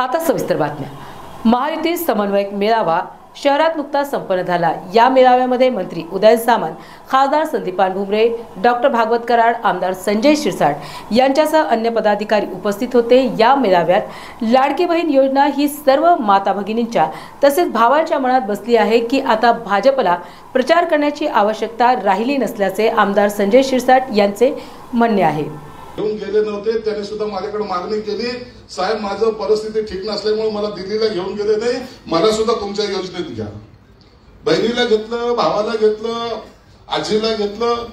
आता सविस्तर बातम्या. महायुती समन्वयक मेळावा शहरात नुकताच संपन्न झाला. या मेळाव्यामध्ये मंत्री उदय सामंत खासदार संदीपान भुमरे डॉक्टर भागवत कराड आमदार संजय शिरसाट यांच्यासह अन्य पदाधिकारी उपस्थित होते. या मेळाव्यात लाडकी बहीण योजना ही सर्व माता भगिनींच्या तसेच भावांच्या मनात बसली आहे की आता भाजपला प्रचार करण्याची आवश्यकता राहिली नसल्याचे आमदार संजय शिरसाट यांचे म्हणणे आहे. घेऊन गेले नव्हते. त्याने सुद्धा माझ्याकडे मागणी केली. साहेब माझं परिस्थिती ठीक नसल्यामुळे मला दिल्लीला घेऊन गेले नाही. मला सुद्धा तुमच्या योजनेत घ्या. बहिणीला घेतलं भावाला घेतलं आजीला घेतलं.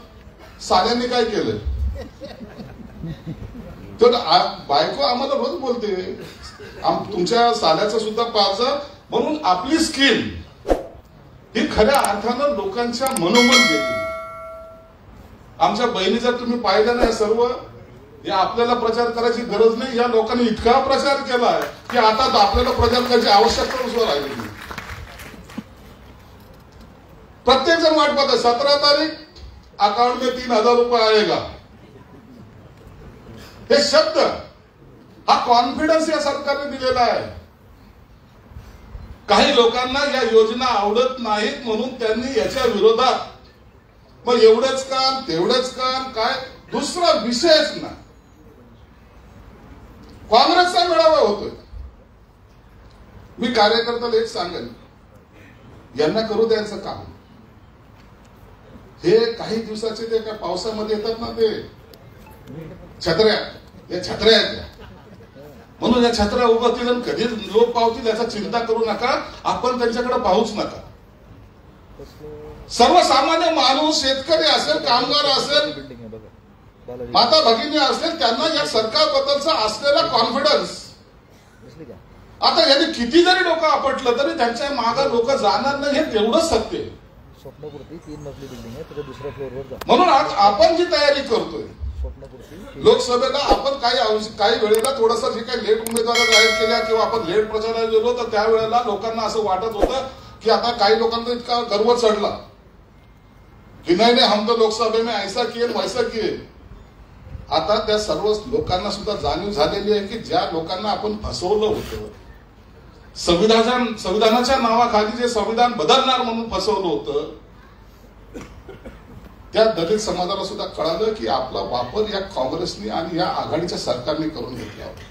साऱ्यांनी काय केलं? तर बायको आम्हाला रोज बोलते. आम- तुमच्या साल्याचं सुद्धा पार्ज म्हणून आपली स्कीम ही खऱ्या अर्थानं लोकांच्या मनोमन घेते. आमच्या बहिणी जर तुम्ही पाहिलं नाही सर्व. हे आपल्याला प्रचार करायची गरज नाही. या लोकांनी इतका प्रचार केलाय की आता आपल्याला प्रचार करायची आवश्यकता उसवर राहिली नाही. प्रत्येक जण वाट पाहत सतरा तारीख अकाउंट में तीन हजार रुपये आएगा हे शब्द हा कॉन्फिडन्स या सरकारने दिलेला आहे. काही लोकांना या योजना आवडत नाहीत म्हणून त्यांनी याच्या विरोधात मग एवढंच काम तेवढंच काम काय? दुसरा विषयच ना काँग्रेसचा मेळावा होतोय. मी कार्यकर्त्याला एक सांगेन. यांना करू द्यायचं काम. हे काही दिवसाचे ते काय पावसामध्ये येतात ना ते. छत्र्या. या छत्र्या आहेत म्हणून या छत्र्या उभतील कधी लोक पावतील याचा चिंता करू नका. आपण त्यांच्याकडे पाहूच नका. सर्वसामान्य माणूस शेतकरी असेल कामगार असेल माता भगिनी असेल त्यांना या सरकारबद्दलचा असलेला कॉन्फिडन्स आता यांनी किती जरी लोक आपटलं तरी त्यांच्या मागे लोक जाणार नाही हे तेवढंच सत्य. स्वप्नपूर्ती तीन मजली बिल्डिंग आहे त्याच्या दुसऱ्या फ्लोअरवर जा म्हणून आज आपण जी तयारी करतोय स्वप्नपूर्ती लोकसभेला आपण काही अंश- काही वेळेला थोडासा जे काही लेट उमेदवार जाहीर केल्या किंवा आपण लेट प्रचाराला गेलो तर त्यावेळेला लोकांना असं वाटत होतं की आता काही लोकांना इतका गर्व चढला. की नाही नाही हम तो लोकसभे में ऐसा किए वैसा किए आता त्या सर्व लोकांना सुद्धा जाणीव झालेली आहे की ज्या लोकांना आपण फसवलं होतं संविधान संविधानाच्या नावाखाली जे संविधान बदलणार म्हणून फसवलं होतं त्या दलित समाजाला सुद्धा कळालं की आपला वापर या काँग्रेसने आणि या आघाडीच्या सरकारने करून घेतला होता.